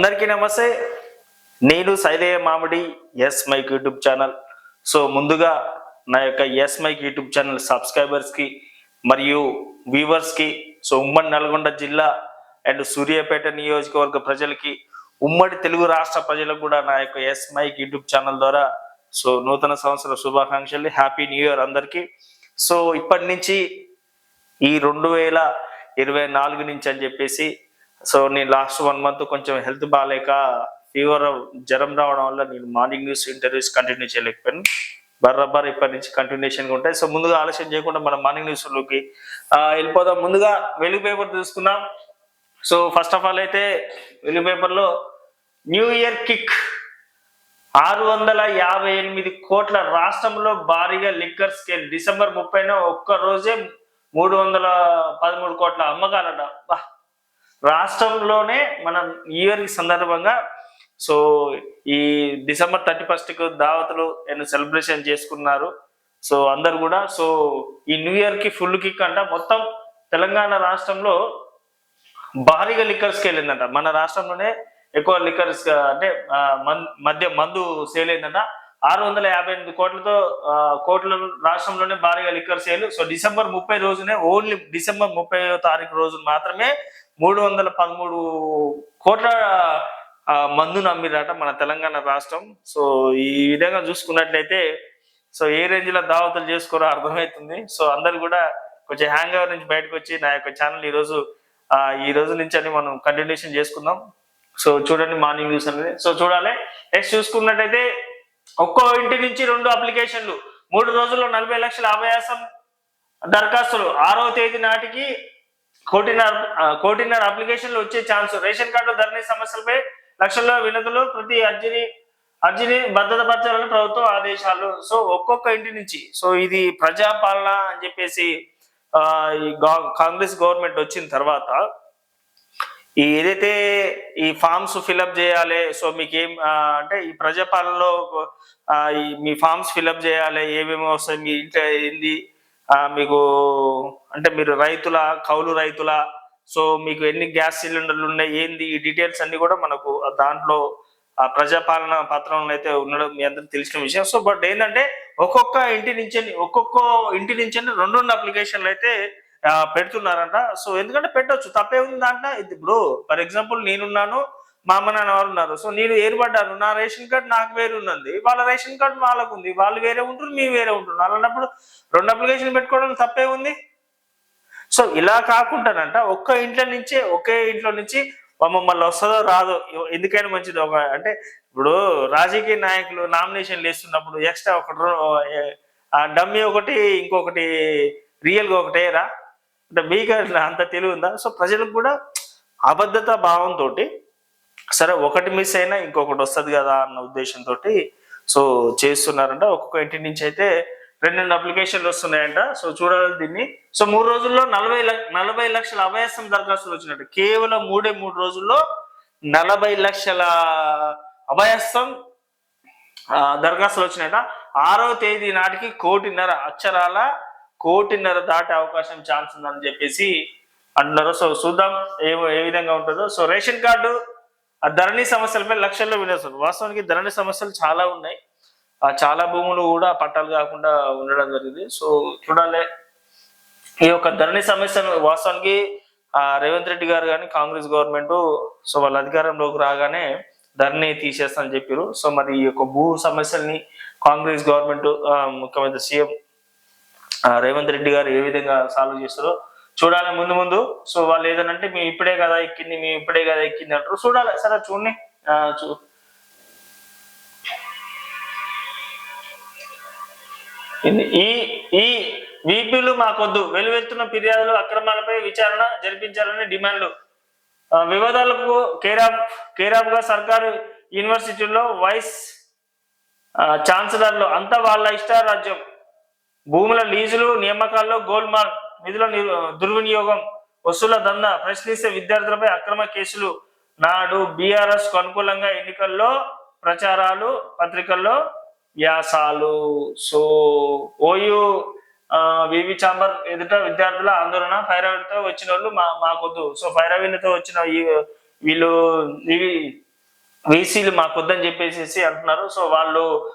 అందరికీ నమస్తే. నేను Saidaiah Mamidi S mike YouTube channel so ముందుగా నా యొక్క ఎస్ మైక్ యూట్యూబ్ ఛానల్ సబ్స్క్రైబర్స్కి మరియు వ్యూవర్స్కి సో ఉమ్మడి నల్గొండ జిల్లా అండ్ సూర్యాపేట నియోజకవర్గ ప్రజలకి ఉమ్మడి తెలుగు రాష్ట్ర ప్రజలకు కూడా నా యొక్క ఎస్ మైక్ యూట్యూబ్ ఛానల్ ద్వారా సో నూతన సంవత్సర శుభాకాంక్షలు. హ్యాపీ న్యూ ఇయర్ అందరికీ. సో ఇప్పటి నుంచి ఈ రెండు వేల ఇరవై నాలుగు నుంచి అని చెప్పేసి సో నేను లాస్ట్ వన్ మంత్ కొంచెం హెల్త్ బాగాలేక ఫీవర్ జ్వరం రావడం వల్ల నేను మార్నింగ్ న్యూస్ ఇంటర్వ్యూస్ కంటిన్యూ చేయలేకపోయాను. బర్రబ్బర్ ఇప్పటి నుంచి కంటిన్యూషన్గా ఉంటాయి. సో ముందుగా ఆలస్యం చేయకుండా మనం మార్నింగ్ న్యూస్లోకి వెళ్ళిపోదాం. ముందుగా వెలుగు పేపర్ చూసుకుందాం. సో ఫస్ట్ ఆఫ్ ఆల్ అయితే వెలుగు పేపర్లో న్యూ ఇయర్ కిక్ ఆరు వందల యాభై ఎనిమిది కోట్ల రాష్ట్రంలో భారీగా లిక్కర్ స్కేల్ డిసెంబర్ ముప్పైన ఒక్క రోజే మూడు వందల పదమూడు కోట్ల అమ్మకాలట. బా. రాష్ట్రంలోనే మనం ఇయర్ సందర్భంగా సో ఈ డిసెంబర్ థర్టీ ఫస్ట్కి దావతులు అండ్ సెలబ్రేషన్ చేసుకున్నారు. సో అందరు కూడా సో ఈ న్యూ ఇయర్కి ఫుల్ కిక్ అంట. మొత్తం తెలంగాణ రాష్ట్రంలో భారీగా లిక్కర్స్కి వెళ్ళిందంట. మన రాష్ట్రంలోనే ఎక్కువ లిక్కర్స్ అంటే మన్- మధ్య మందు సేల్ అయిందంట. ఆరు వందల యాభై ఎనిమిది కోట్లతో కోట్ల రాష్ట్రంలోనే భారీగా లిక్కర్ సేల్ సో డిసెంబర్ ముప్పై రోజునే ఓన్లీ డిసెంబర్ ముప్పై తారీఖు రోజు మాత్రమే మూడు వందల పదమూడు కోట్ల మందును అమ్మిరట మన తెలంగాణ రాష్ట్రం. సో ఈ విధంగా చూసుకున్నట్లయితే సో ఏ రేంజ్లో దావతులు చేసుకోరో అర్థమవుతుంది. సో అందరు కూడా కొంచెం హ్యాంగ్ ఓవర్ నుంచి బయటకు వచ్చి నా యొక్క ఛానల్ ఈ రోజు ఈ రోజు నుంచి అని మనం కంటిన్యూషన్ చేసుకుందాం. సో చూడండి మార్నింగ్ న్యూస్ అనేది. సో చూడాలి. నెక్స్ట్ చూసుకున్నట్టయితే ఒక్కో ఇంటి నుంచి రెండు అప్లికేషన్లు. మూడు రోజుల్లో నలభై లక్షల అభయాసం దరఖాస్తులు. ఆరో తేదీ నాటికి కోటిన్నర కోటిన్నర అప్లికేషన్లు వచ్చే ఛాన్స్. రేషన్ కార్డు ధరణి సమస్యలపై లక్షల్లో వినతులు ప్రతి అర్జీని అర్జీని భద్రతపరచాలని ప్రభుత్వం ఆదేశాలు. సో ఒక్కొక్క ఇంటి నుంచి సో ఇది ప్రజాపాలన అని చెప్పేసి ఈ కాంగ్రెస్ గవర్నమెంట్ వచ్చిన తర్వాత ఈ ఏదైతే ఈ ఫామ్స్ ఫిలప్ చేయాలి సో మీకు ఏం అంటే ఈ ప్రజాపాలనలో మీ ఫామ్స్ ఫిలప్ చేయాలి ఏమేమి వస్తాయి మీ ఇంట్లో ఏంది మీకు అంటే మీరు రైతుల కౌలు రైతుల సో మీకు ఎన్ని గ్యాస్ సిలిండర్లు ఉన్నాయి ఏంది ఈ డీటెయిల్స్ అన్ని కూడా మనకు దాంట్లో ఆ ప్రజాపాలన పత్రంలో అయితే ఉండడం మీ అందరికి తెలిసిన విషయం. సో బట్ ఏంటంటే ఒక్కొక్క ఇంటి నుంచి ఒక్కొక్క ఇంటి నుంచి రెండు రెండు అప్లికేషన్లు అయితే పెడుతున్నారంట. సో ఎందుకంటే పెట్టవచ్చు తప్పే ఉంది దాంట్లో? ఇది ఇప్పుడు ఫర్ ఎగ్జాంపుల్ నేనున్నాను మా అమ్మ నాన్న వారు ఉన్నారు. సో నేను ఏర్పడ్డాను నా రేషన్ కార్డ్ నాకు వేరే ఉన్నది. వాళ్ళ రేషన్ కార్డ్ వాళ్ళకు ఉంది. వాళ్ళు వేరే ఉంటారు మేము వేరే ఉంటున్నారు అలాంటప్పుడు రెండు అప్లికేషన్ పెట్టుకోవడం తప్పే ఉంది? సో ఇలా కాకుండానంట ఒక్క ఇంట్లో నుంచే ఒకే ఇంట్లో నుంచి మమ్మల్ని వస్తుందో రాదో ఎందుకైనా మంచిది. ఒక అంటే ఇప్పుడు రాజకీయ నాయకులు నామినేషన్లు వేస్తున్నప్పుడు ఎక్స్ట్రా ఒకటి ఆ డమ్మీ ఒకటి ఇంకొకటి రియల్గా ఒకటేరా అంటే మీకు అంత తెలివి ఉందా? సో ప్రజలకు కూడా అబద్ధత భావంతో సరే ఒకటి మిస్ అయినా ఇంకొకటి వస్తుంది కదా అన్న ఉద్దేశంతో సో చేస్తున్నారంట. ఒక్కొక్క ఇంటి నుంచి అయితే రెండు రెండు అప్లికేషన్లు వస్తున్నాయంట. సో చూడాలి దీన్ని. సో మూడు రోజుల్లో నలభై లక్ష నలభై లక్షల అభయాసం దరఖాస్తులు వచ్చినట్టు. కేవలం మూడే మూడు రోజుల్లో నలభై లక్షల అభయాస్తం దరఖాస్తులు వచ్చినాయట. ఆరో తేదీ నాటికి కోటిన్నర అక్షరాల కోటిన్నర దాటే అవకాశం ఛాన్స్ ఉందని చెప్పేసి అంటున్నారు. సో చూద్దాం ఏ ఏ విధంగా ఉంటుందో. సో రేషన్ కార్డు ఆ ధరణి సమస్యలపై లక్షల్లో వినేస్తుంది వాస్తవానికి ధరణి సమస్యలు చాలా ఉన్నాయి. ఆ చాలా భూములు కూడా పట్టాలు కాకుండా ఉండడం జరిగింది. సో చూడాలి. ఈ యొక్క ధరణి సమస్యను వాస్తవానికి ఆ రేవంత్ రెడ్డి గారు కానీ కాంగ్రెస్ గవర్నమెంట్ సో వాళ్ళ అధికారంలోకి రాగానే ధరణి తీసేస్తానని చెప్పారు. సో మరి ఈ యొక్క భూ సమస్యల్ని కాంగ్రెస్ గవర్నమెంట్ ముఖ్యమంత్రి సీఎం రేవంత్ రెడ్డి గారు ఏ విధంగా సాల్వ్ చేస్తారో చూడాలి ముందు ముందు. సో వాళ్ళు ఏదనంటే మేము ఇప్పుడే కదా ఎక్కింది మేము ఇప్పుడే కదా ఎక్కింది అంటారు. చూడాలి సరే చూడండి. చూ. ఈ ఈ వీపీలు మాకొద్దు. వెలువెత్తున్న ఫిర్యాదులు అక్రమాలపై విచారణ జరిపించాలని డిమాండ్లు. వివాదాలకు కేరాబ్ కేరాబ్గా సర్కారు యూనివర్సిటీలో వైస్ ఛాన్సలర్లు. అంతా వాళ్ళ ఇష్టారాజ్యం. భూముల లీజులు నియామకాల్లో గోల్మాల్. నిధుల ని- దుర్వినియోగం వసూల దందా ప్రశ్నిస్తే విద్యార్థులపై అక్రమ కేసులు. నాడు బీఆర్ఎస్కు అనుకూలంగా ఎన్నికల్లో ప్రచారాలు పత్రికల్లో వ్యాసాలు. సో ఓయూ వివి చాంబర్ ఎదుట విద్యార్థుల ఆందోళన ఫైరవీలతో వచ్చిన వాళ్ళు మా మాకొద్దు. సో ఫైరవీలతో వచ్చిన వీళ్ళు ఇవి వీసీలు మాకొద్దని చెప్పేసి అంటున్నారు. సో వాళ్ళు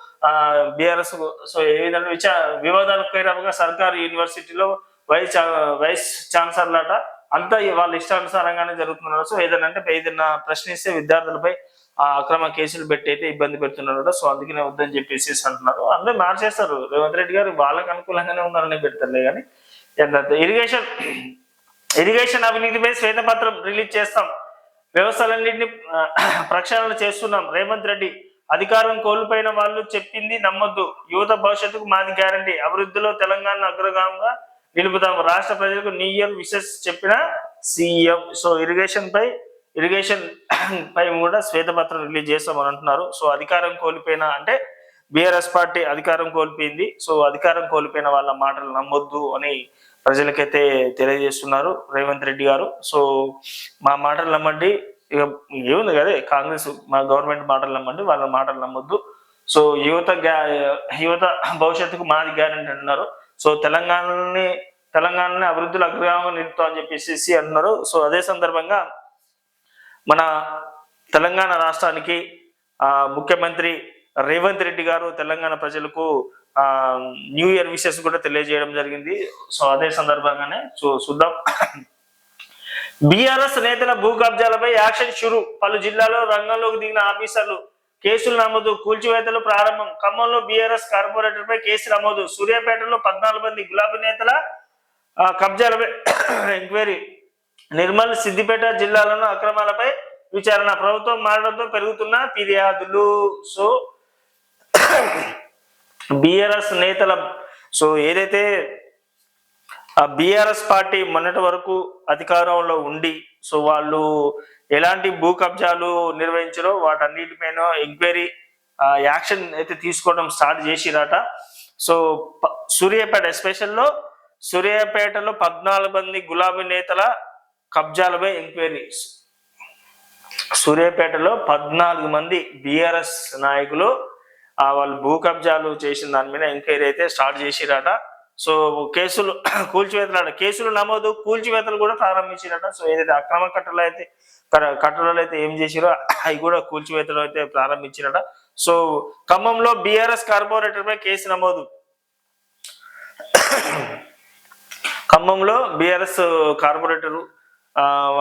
బీఆర్ఎస్ సో ఏ విధంగా విచా వివాదాలకు కైరాముగా సర్కారు యూనివర్సిటీలో వైస్ వైస్ ఛాన్సలర్ అట అంతా వాళ్ళ ఇష్టానుసారంగానే జరుగుతున్నారు. సో ఏదైనా ఏదైనా ప్రశ్నిస్తే విద్యార్థులపై ఆ అక్రమ కేసులు పెట్టి అయితే ఇబ్బంది పెడుతున్నారు సో అందుకనే వద్దని చెప్పేసి అంటున్నారు. అందరూ మార్చేస్తారు. రేవంత్ రెడ్డి గారు వాళ్ళకి అనుకూలంగానే ఉన్నారని పెడతారులే కానీ ఇరిగేషన్ ఇరిగేషన్ అవినీతిపై శ్వేతపత్రం రిలీజ్ చేస్తాం. వ్యవస్థలన్నింటినీ ప్రక్షాళన చేస్తున్నాం. రేవంత్ రెడ్డి అధికారం కోల్పోయిన వాళ్ళు చెప్పింది నమ్మొద్దు. యువత భవిష్యత్తుకు మాది గ్యారంటీ. అభివృద్ధిలో తెలంగాణ అగ్రగామంగా నిలుపుతాం రాష్ట్ర ప్రజలకు నీయర్ ఇయర్ విషెస్ చెప్పిన సీఎం సో ఇరిగేషన్ పై ఇరిగేషన్ పై కూడా శ్వేతపత్రం రిలీజ్ చేస్తామని అంటున్నారు. సో అధికారం కోల్పోయిన అంటే బీఆర్ఎస్ పార్టీ అధికారం కోల్పోయింది. సో అధికారం కోల్పోయిన వాళ్ళ మాటలు నమ్మొద్దు అని ప్రజలకైతే తెలియజేస్తున్నారు రేవంత్ రెడ్డి గారు. సో మా మాటలు నమ్మండి. ఇక ఏముంది కదా కాంగ్రెస్ మా గవర్నమెంట్ మాటలు నమ్మండి వాళ్ళ మాటలు నమ్మొద్దు. సో యువత గ్యా- యువత భవిష్యత్తుకు మాది గ్యారంటీ అంటున్నారు. సో తెలంగాణని తెలంగాణని అభివృద్ధిలో అగ్రగామంగా నిలుపుతాం అని చెప్పేసి అంటున్నారు సో అదే సందర్భంగా మన తెలంగాణ రాష్ట్రానికి ముఖ్యమంత్రి రేవంత్ రెడ్డి గారు తెలంగాణ ప్రజలకు న్యూ ఇయర్ విషెస్ కూడా తెలియజేయడం జరిగింది. సో అదే సందర్భంగానే చూ చూద్దాం. బీఆర్ఎస్ నేతల భూ కబ్జాలపై యాక్షన్ షురు. పలు జిల్లాలో రంగంలోకి దిగిన ఆఫీసర్లు కేసులు నమోదు కూల్చివేతలు ప్రారంభం. ఖమ్మంలో బీఆర్ఎస్ కార్పొరేటర్ పై కేసు నమోదు. సూర్యాపేటలో పద్నాలుగు మంది గులాబీ నేతల కబ్జాలపై ఎంక్వైరీ. నిర్మల్ సిద్దిపేట జిల్లాలోని అక్రమాలపై విచారణ. ప్రభుత్వం మారడంతో పెరుగుతున్న ఫిర్యాదులు. సో బీఆర్ఎస్ నేతల సో ఏదైతే ఆ బిఆర్ఎస్ పార్టీ మొన్నటి వరకు అధికారంలో ఉండి సో వాళ్ళు ఎలాంటి భూ కబ్జాలు నిర్వహించారో వాటన్నిటిపైన ఎంక్వైరీ యాక్షన్ అయితే తీసుకోవడం స్టార్ట్ చేసిరాట. సో సూర్యాపేట ఎస్పెషల్లో సూర్యాపేటలో పద్నాలుగు మంది గులాబీ నేతల కబ్జాలపై ఎంక్వైరీ. సూర్యాపేటలో పద్నాలుగు మంది బిఆర్ఎస్ నాయకులు ఆ వాళ్ళు భూ కబ్జాలు చేసిన దాని మీద ఎంక్వైరీ అయితే స్టార్ట్ చేసిరాట. సో కేసులు కూల్చివేతలు కేసులు నమోదు కూల్చివేతలు కూడా ప్రారంభించిరట. సో ఏదైతే అక్రమ కట్టలు అయితే కట్టడలు అయితే ఏం చేసిరో అవి కూడా కూల్చివేతలు అయితే ప్రారంభించినట సో ఖమ్మంలో బిఆర్ఎస్ కార్పొరేటర్పై కేసు నమోదు. ఖమ్మంలో బిఆర్ఎస్ కార్పొరేటరు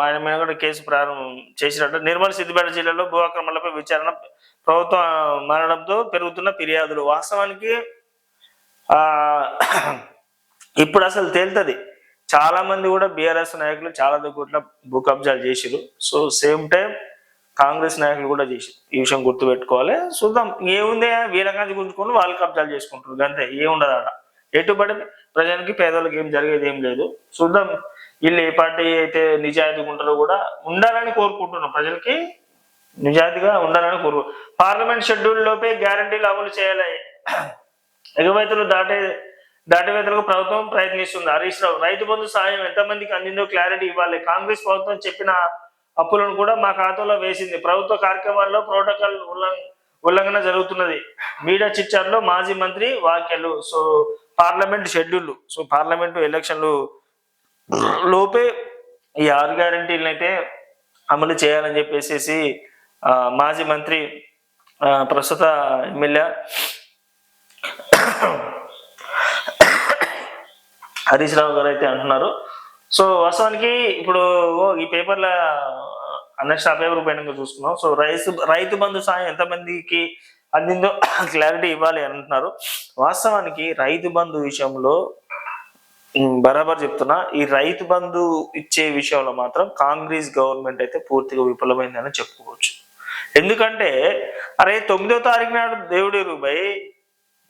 ఆయన మీద కూడా కేసు ప్రారంభం చేసినట్టు నిర్మల్ సిద్దిపేట జిల్లాలో భూ అక్రమాలపై విచారణ ప్రభుత్వం మారడంతో పెరుగుతున్న ఫిర్యాదులు. వాస్తవానికి ఇప్పుడు అసలు తేలుతుంది. చాలా మంది కూడా బీఆర్ఎస్ నాయకులు చాలా దగ్గర భూ కబ్జాలు చేసిరు సో సేమ్ టైం కాంగ్రెస్ నాయకులు కూడా చేసిరు ఈ విషయం గుర్తుపెట్టుకోవాలి. చూద్దాం ఏముంది వీరగాంధీ గుంజుకొని వాళ్ళు కబ్జాలు చేసుకుంటారు అంతే ఏముండదు ఆడ. ఎటుబడి ప్రజలకి పేదలకు ఏం జరిగేది ఏం లేదు. చూద్దాం వీళ్ళు ఏ పార్టీ అయితే నిజాయితీగా ఉంటారో కూడా ఉండాలని కోరుకుంటున్నాం ప్రజలకి. నిజాయితీగా ఉండాలని కోరు పార్లమెంట్ షెడ్యూల్ లోపే గ్యారంటీలు అమలు చేయాలి. ఎగుమతులు దాటే దాటివేతలకు ప్రభుత్వం ప్రయత్నిస్తుంది. హరీష్ రావు రైతు బంధు సాయం ఎంతమందికి అందిందో క్లారిటీ ఇవ్వాలి. కాంగ్రెస్ ప్రభుత్వం చెప్పిన అప్పులను కూడా మా ఖాతాలో వేసింది. ప్రభుత్వ కార్యక్రమాల్లో ప్రోటోకాల్ ఉల్లంఘ ఉల్లంఘన జరుగుతున్నది. మీడియా చిట్చాట్లో మాజీ మంత్రి వ్యాఖ్యలు so parliament schedule. So parliament ఎలక్షన్లు లోపే ఈ ఆరు గ్యారంటీలను అయితే అమలు చేయాలని చెప్పేసి మాజీ మంత్రి ప్రస్తుత ఎమ్మెల్యే హరీష్ రావు గారు అయితే అంటున్నారు. సో వాస్తవానికి ఇప్పుడు ఓ ఈ పేపర్ల నెక్స్ట్ ఆ పేపర్ పైన చూసుకున్నాం. సో రైతు రైతు బంధు సాయం ఎంతమందికి అందిందో క్లారిటీ ఇవ్వాలి అని అంటున్నారు. వాస్తవానికి రైతు బంధు విషయంలో బరాబర్ చెప్తున్నా ఈ రైతు బంధు ఇచ్చే విషయంలో మాత్రం కాంగ్రెస్ గవర్నమెంట్ అయితే పూర్తిగా విఫలమైందని చెప్పుకోవచ్చు. ఎందుకంటే అరే తొమ్మిదో తారీఖు నాడు దేవుడి రూపాయి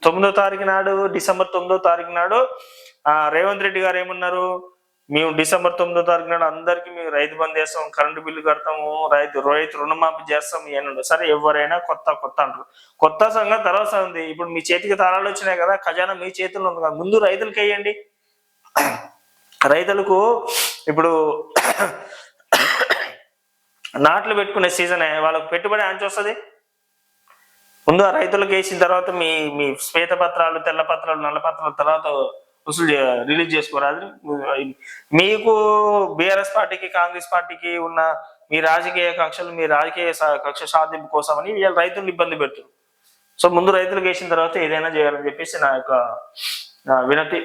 తొమ్మిదో తారీఖు నాడు డిసెంబర్ తొమ్మిదో తారీఖు నాడు రేవంత్ రెడ్డి గారు ఏమన్నారు? మేము డిసెంబర్ తొమ్మిదో తారీఖు నాడు అందరికీ మేము రైతు బంద్ చేస్తాం కరెంటు బిల్లు కడతాము రైతు రైతు రుణమాఫీ చేస్తాం అన్నాడు. సరే ఎవరైనా కొత్త కొత్త అంటారు. కొత్త సంఘం తర్వాత ఉంది ఇప్పుడు మీ చేతికి తాళాలు వచ్చినాయి కదా ఖజానా మీ చేతిలో ఉంది కదా ముందు రైతులకి వేయండి. రైతులకు ఇప్పుడు నాట్లు పెట్టుకునే సీజనే వాళ్ళకు పెట్టుబడి ఆంచి వస్తుంది? ముందు ఆ రైతులకు వేసిన తర్వాత మీ మీ శ్వేత పత్రాలు తెల్ల పత్రాలు నల్ల పత్రాల తర్వాత వసూలు రిలీజ్ చేసుకోరాదు మీకు బీఆర్ఎస్ పార్టీకి కాంగ్రెస్ పార్టీకి ఉన్న మీ రాజకీయ కక్షలు మీ రాజకీయ కక్ష సాధింపు కోసమని వీళ్ళు రైతులను ఇబ్బంది పెడుతున్నారు. సో ముందు రైతులకు వేసిన తర్వాత ఏదైనా చేయాలని చెప్పేసి నా యొక్క వినతి.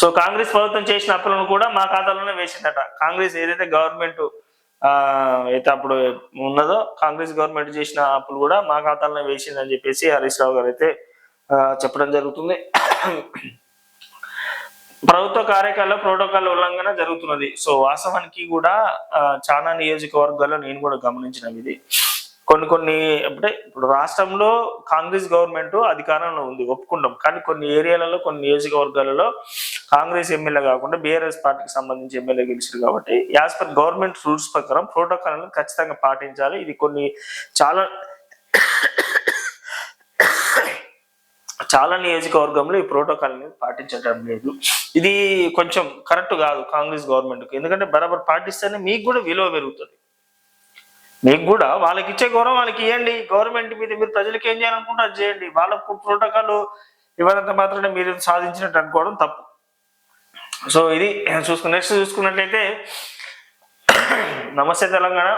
సో కాంగ్రెస్ ప్రభుత్వం చేసిన అప్పులను కూడా మా ఖాతాలోనే వేసిందట. కాంగ్రెస్ ఏదైతే గవర్నమెంట్ అయితే అప్పుడు ఉన్నదో కాంగ్రెస్ గవర్నమెంట్ చేసిన అప్పులు కూడా మా ఖాతాలోనే వేసిందని చెప్పేసి హరీష్ రావు గారు అయితే చెప్పడం జరుగుతుంది. ప్రభుత్వ కార్యకాల ప్రోటోకాల్ ఉల్లంఘన జరుగుతున్నది. సో వాస్తవానికి కూడా చాలా నియోజకవర్గాల్లో నేను కూడా గమనించిన ఇది. కొన్ని కొన్ని అంటే ఇప్పుడు రాష్ట్రంలో కాంగ్రెస్ గవర్నమెంట్ అధికారంలో ఉంది ఒప్పుకుంటాం. కానీ కొన్ని ఏరియాలలో కొన్ని నియోజకవర్గాలలో కాంగ్రెస్ ఎమ్మెల్యే కాకుండా బీఆర్ఎస్ పార్టీకి సంబంధించి ఎమ్మెల్యే గెలిచారు కాబట్టి యాజ్ పర్ గవర్నమెంట్ రూల్స్ ప్రకారం ప్రోటోకాల్ను ఖచ్చితంగా పాటించాలి. ఇది కొన్ని చాలా చాలా నియోజకవర్గంలో ఈ ప్రోటోకాల్ అనేది పాటించడం లేదు. ఇది కొంచెం కరెక్ట్ కాదు కాంగ్రెస్ గవర్నమెంట్కి ఎందుకంటే బరాబర్ పాటిస్తేనే మీకు కూడా విలువ పెరుగుతుంది. మీకు కూడా వాళ్ళకి ఇచ్చే గౌరవం వాళ్ళకి ఇవ్వండి గవర్నమెంట్ మీద మీరు ప్రజలకు ఏం చేయాలనుకుంటే అది చేయండి. వాళ్ళకు ప్రోటోకాల్ ఇవ్వనంత మాత్రమే మీరు సాధించినట్టు అనుకోవడం తప్పు. సో ఇది చూసుకున్న నెక్స్ట్ చూసుకున్నట్లయితే నమస్తే తెలంగాణ.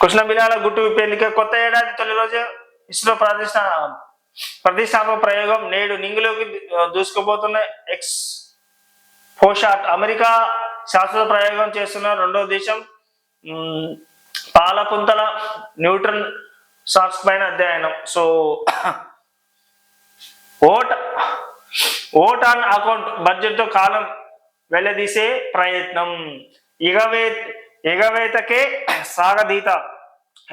కృష్ణ బిలాల గుట్టు విప్పేందుకే కొత్త ఏడాది తొలి రోజు ఇస్రో ప్రతిష్ట ప్రతిష్టాపక ప్రయోగం నేడు నింగిలోకి దూసుకుపోతున్న ఎక్స్ పోషాట్ అమెరికా శాస్త్ర ప్రయోగం చేస్తున్న రెండో దేశం పాలపుంతల న్యూట్రన్ షార్ట్స్ పైన అధ్యయనం. So vote vote on account బడ్జెట్తో కాలం వెళ్ళదీసే ప్రయత్నం. ఇగవే ఎగవేతకే సాగదీత.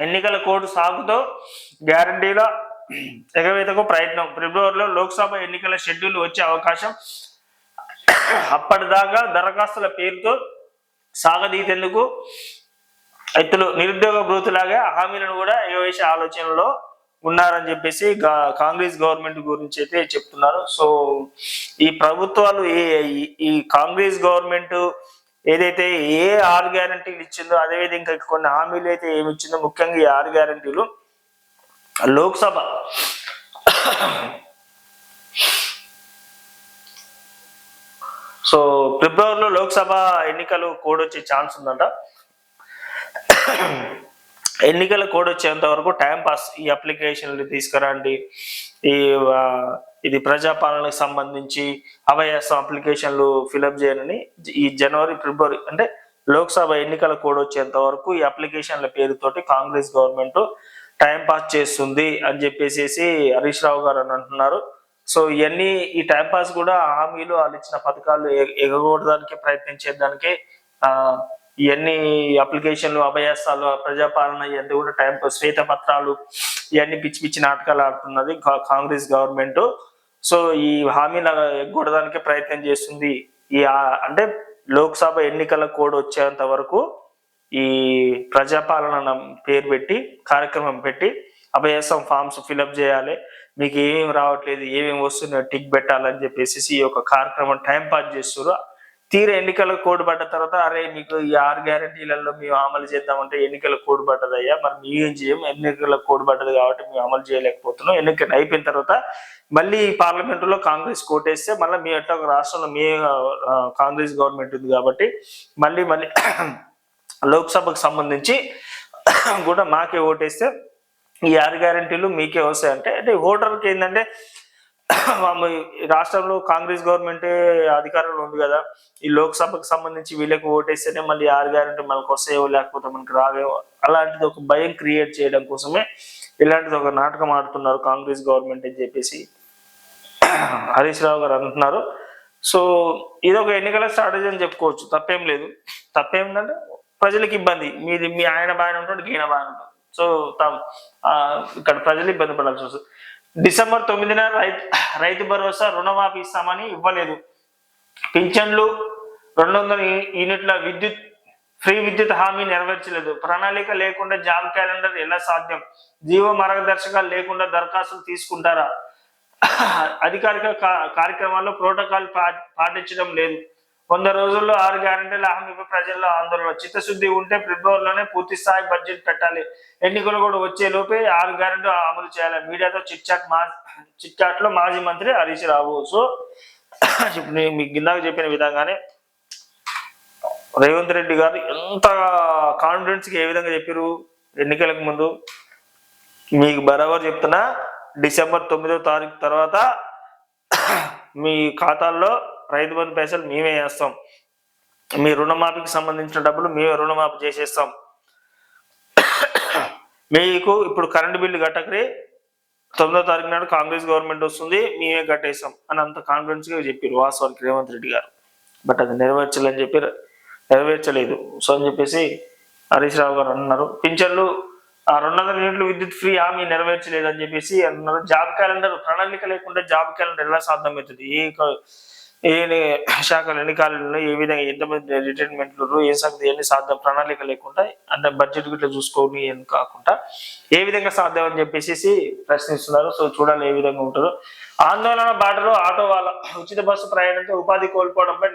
ఎన్నికల కోడ్ సాగుతో గ్యారంటీల ఎగవేతకు ప్రయత్నం. ఫిబ్రవరిలో లోక్సభ ఎన్నికల షెడ్యూల్ వచ్చే అవకాశం అప్పటిదాకా దరఖాస్తుల పేరుతో సాగదీతేందుకు రైతులు నిరుద్యోగ భృతులాగా హామీలను కూడా ఎగవేసే ఆలోచనలో ఉన్నారని చెప్పేసి కాంగ్రెస్ గవర్నమెంట్ గురించి అయితే చెప్తున్నారు. సో ఈ ప్రభుత్వాలు ఈ- ఈ కాంగ్రెస్ గవర్నమెంట్ ఏదైతే ఏ ఆరు గ్యారంటీలు ఇచ్చిందో అదేవిధంగా ఇంకా కొన్ని హామీలు అయితే ఏమి ఇచ్చిందో ముఖ్యంగా ఈ ఆరు గ్యారంటీలు లోక్సభ సో ఫిబ్రవరిలో లోక్సభ ఎన్నికలు కోడ్ వచ్చే ఛాన్స్ ఉందంట. ఎన్నికల కోడ్ వచ్చేంత వరకు టైం పాస్ ఈ అప్లికేషన్లు తీసుకురండి. ఈ ఇది ప్రజాపాలనకు సంబంధించి అభయాసం అప్లికేషన్లు ఫిలప్ చేయనని ఈ జనవరి ఫిబ్రవరి అంటే లోక్సభ ఎన్నికల కోడ్ వచ్చేంత వరకు ఈ అప్లికేషన్ల పేరుతోటి కాంగ్రెస్ గవర్నమెంట్ టైం పాస్ చేస్తుంది అని చెప్పేసి హరీష్ రావు గారు అని అంటున్నారు. సో ఇవన్నీ ఈ టైం పాస్ కూడా హామీలు వాళ్ళు ఇచ్చిన పథకాలు ఎగ ఎగగొట్టడానికి ప్రయత్నించేదానికి ఆ ఇవన్నీ అప్లికేషన్లు అభయాసాలు ప్రజాపాలన ఇవన్నీ కూడా టైం పాస్ శ్వేత పత్రాలు ఇవన్నీ పిచ్చి పిచ్చి నాటకాలు ఆడుతున్నది కా- కాంగ్రెస్ గవర్నమెంట్. సో ఈ హామీని ఎగ్గొడడానికి ప్రయత్నం చేస్తుంది ఈ అంటే లోక్సభ ఎన్నికల కోడ్ వచ్చేంత వరకు ఈ ప్రజాపాలన పేరు పెట్టి కార్యక్రమం పెట్టి అభయాసం ఫామ్స్ ఫిలప్ చేయాలి. మీకు ఏమేమి రావట్లేదు ఏమేమి వస్తున్నాయో టిక్ పెట్టాలని చెప్పేసి ఈ యొక్క కార్యక్రమం టైం పాస్ చేస్తున్నారు తీర ఎన్నికల కోడ్ పడ్డ తర్వాత అరే మీకు ఈ ఆరు గ్యారంటీలలో మేము అమలు చేద్దామంటే ఎన్నికల కోడ్ పడ్డదయ్యా. మరి మేము చేయం? ఎన్నికల కోడ్ పడ్డది కాబట్టి మేము అమలు చేయలేకపోతున్నాం. ఎన్నికలు అయిపోయిన తర్వాత మళ్ళీ పార్లమెంటులో కాంగ్రెస్ కోటేస్తే మళ్ళీ మీ అట్ట ఒక రాష్ట్రంలో మీ కాంగ్రెస్ గవర్నమెంట్ ఉంది కాబట్టి మళ్ళీ మళ్ళీ లోక్సభకు సంబంధించి కూడా మాకే ఓటేస్తే ఈ ఆరు గ్యారంటీలు మీకే వస్తాయి అంటే ఓటర్కి ఏంటంటే రాష్ట్రంలో కాంగ్రెస్ గవర్నమెంటే అధికారంలో ఉంది కదా. ఈ లోక్సభకు సంబంధించి వీళ్ళకి ఓటేస్తేనే మళ్ళీ ఆరు గ్యారంటీ మనకు వస్తాయో లేకపోతే మనకు రావేవో అలాంటిది ఒక భయం క్రియేట్ చేయడం కోసమే ఇలాంటిది ఒక నాటకం ఆడుతున్నారు కాంగ్రెస్ గవర్నమెంట్ అని చెప్పేసి హరీష్ రావు గారు అంటున్నారు. సో ఇది ఒక ఎన్నికల స్ట్రాటజీ అని చెప్పుకోవచ్చు. తప్పేం లేదు. తప్పేంటంటే ప్రజలకు ఇబ్బంది. మీది మీ ఆయన బాగానే ఉంటాడు ఈయన బాగానే ఉంటాడు. సో తం- ఇక్కడ ప్రజలు ఇబ్బంది పడాల్సి వస్తుంది. డిసెంబర్ తొమ్మిదిన రైతు రైతు భరోసా రుణమాఫీ ఇస్తామని ఇవ్వలేదు. పింఛన్లు రెండు వందల యూనిట్ల విద్యుత్ ఫ్రీ విద్యుత్ హామీ నెరవేర్చలేదు. ప్రణాళిక లేకుండా జాబ్ క్యాలెండర్ ఎలా సాధ్యం? జీవో మార్గదర్శకాలు లేకుండా దరఖాస్తులు తీసుకుంటారా? అధికారిక కార్యక్రమాల్లో ప్రోటోకాల్ పా- పాటించడం లేదు. వంద రోజుల్లో ఆరు గ్యారంటీల హామీపై ప్రజల్లో ఆందోళన. చిత్తశుద్ధి ఉంటే ఫిబ్రవరిలోనే పూర్తి స్థాయి బడ్జెట్ పెట్టాలి. ఎన్నికలు కూడా వచ్చే లోపే ఆరు గ్యారంటీ అమలు చేయాలి. మీడియాతో చిట్చాట్ మా చిట్చాట్లో లో మాజీ మంత్రి హరీష్ రావు. సో ఇప్పుడు నేను మీకు గిందాక చెప్పిన విధంగానే రేవంత్ రెడ్డి గారు ఎంత కాన్ఫిడెన్స్కి ఏ విధంగా చెప్పారు ఎన్నికలకు ముందు? మీకు బరాబర్ చెప్తున్నా డిసెంబర్ తొమ్మిదో తారీఖు తర్వాత మీ ఖాతాల్లో రైతు బంధు పైసలు మేమే వేస్తాం. మీ రుణమాఫీకి సంబంధించిన డబ్బులు మేమే రుణమాఫీ చేసేస్తాం. మీకు ఇప్పుడు కరెంటు బిల్లు కట్టకరి తొమ్మిదో తారీఖు నాడు కాంగ్రెస్ గవర్నమెంట్ వస్తుంది మేమే కట్టేస్తాం అని అంత కాన్ఫిడెన్స్గా చెప్పారు వాస్తవానికి రేవంత్ రెడ్డి గారు. బట్ అది నెరవేర్చాలని చెప్పి నెరవేర్చలేదు. సో అని చెప్పేసి హరీష్ రావు గారు అన్నారు. పింఛన్లు ఆ రెండు వందల యూనిట్లు విద్యుత్ ఫ్రీ హామీ నెరవేర్చలేదు అని చెప్పేసి అన్నారు. జాబ్ క్యాలెండర్ ప్రణాళిక లేకుండా జాబ్ క్యాలెండర్ ఎలా సాధ్యమవుతుంది? ఏ ఏ శాఖలు ఎన్ని కాలంలో ఏ విధంగా ఎంతమంది రిటైర్మెంట్లు ఏ సంగతి ఎన్ని సాధ్యం ప్రణాళిక లేకుండా అంటే బడ్జెట్ గిట్లా చూసుకోని ఏం కాకుండా ఏ విధంగా సాధ్యం అని చెప్పేసి ప్రశ్నిస్తున్నారు. సో చూడాలి ఏ విధంగా ఉంటారు ఆందోళన బాటలో ఆటో వాళ్ళ ఉచిత బస్సు ప్రయాణంతో ఉపాధి కోల్పోవడంపై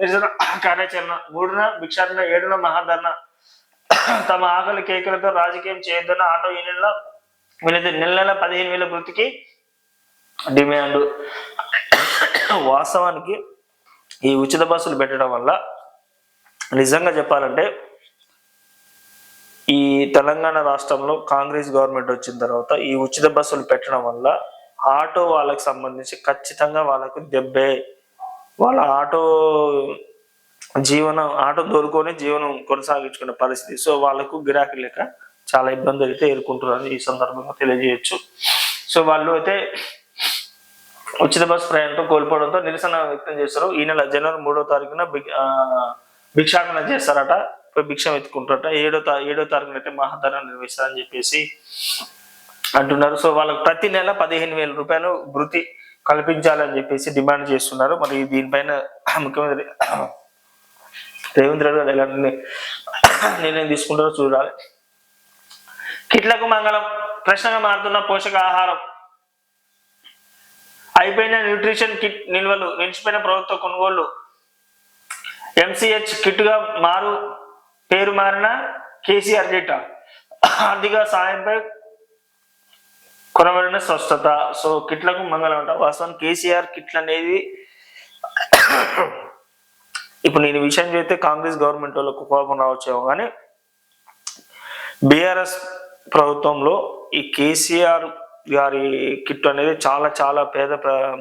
నిరసన కార్యాచరణ మూడున భిక్షాటన ఏడున మహాధరణ తమ ఆకలి కేకలతో రాజకీయం చేయొద్దన్న ఆటో యూనియన్ల వీళ్ళ నెల నెల పదిహేను వేల వృత్తికి డిమాండ్. వాస్తవానికి ఈ ఉచిత బస్సులు పెట్టడం వల్ల నిజంగా చెప్పాలంటే ఈ తెలంగాణ రాష్ట్రంలో కాంగ్రెస్ గవర్నమెంట్ వచ్చిన తర్వాత ఈ ఉచిత బస్సులు పెట్టడం వల్ల ఆటో వాళ్ళకి సంబంధించి ఖచ్చితంగా వాళ్ళకు దెబ్బే. వాళ్ళ ఆటో జీవనం ఆటో దొరుకుని జీవనం కొనసాగించుకునే పరిస్థితి. సో వాళ్ళకు గిరాకీ లేక చాలా ఇబ్బందులు అయితే ఎదుర్కొంటున్నారు ఈ సందర్భంగా తెలియజేయచ్చు. సో వాళ్ళు అయితే ఉచిత బస్సు ప్రయాణంతో కోల్పోవడంతో నిరసన వ్యక్తం చేస్తారు ఈ నెల జనవరి మూడో తారీఖున భిక్షాటన చేస్తారట. భిక్షం ఎత్తుకుంటారట. ఏడో తా ఏడో తారీఖున అయితే మహాధరణ నిర్వహిస్తారని చెప్పేసి అంటున్నారు. సో వాళ్ళకి ప్రతి నెల పదిహేను వేల రూపాయలు భృతి కల్పించాలని చెప్పేసి డిమాండ్ చేస్తున్నారు. మరి దీనిపైన ముఖ్యమంత్రి రేవంత్ రెడ్డి గారు ఎలాంటి నిర్ణయం తీసుకుంటారో చూడాలి. కిట్లకు మంగళం ప్రశ్నగా మారుతున్న పోషకాహారం అయిపోయిన న్యూట్రిషన్ కిట్ నిల్వలు నిలిచిపోయిన ప్రభుత్వ కొనుగోళ్ళు. ఎంసీహెచ్ కిట్గా మారు పేరు మారిన కేసీఆర్ కిట్ ఆర్థిక సాయంపై కొనబడిన స్వస్థత. సో కిట్లకు మంగళం అంట. వాస్తవం కేసీఆర్ కిట్లు అనేది ఇప్పుడు నేను విషయం చేస్తే కాంగ్రెస్ గవర్నమెంట్ వాళ్ళకు కోపం రావచ్చేమో కానీ బీఆర్ఎస్ ప్రభుత్వంలో ఈ కేసీఆర్ గారి కిట్ అనేది చాలా చాలా పేద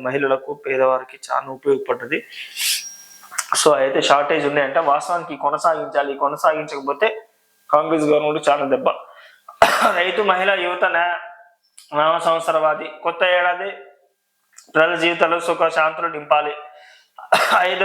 మహిళలకు పేదవారికి చాలా ఉపయోగపడ్డది. సో అయితే షార్టేజ్ ఉన్నాయంటే. వాస్తవానికి కొనసాగించాలి. కొనసాగించకపోతే కాంగ్రెస్ గవర్నమెంట్ చాలా దెబ్బ. రైతు మహిళ యువత న్యాయ నవ సంవత్సరవాది. కొత్త ఏడాది ప్రజల జీవితాల్లో సుఖ శాంతులు నింపాలి ఐదు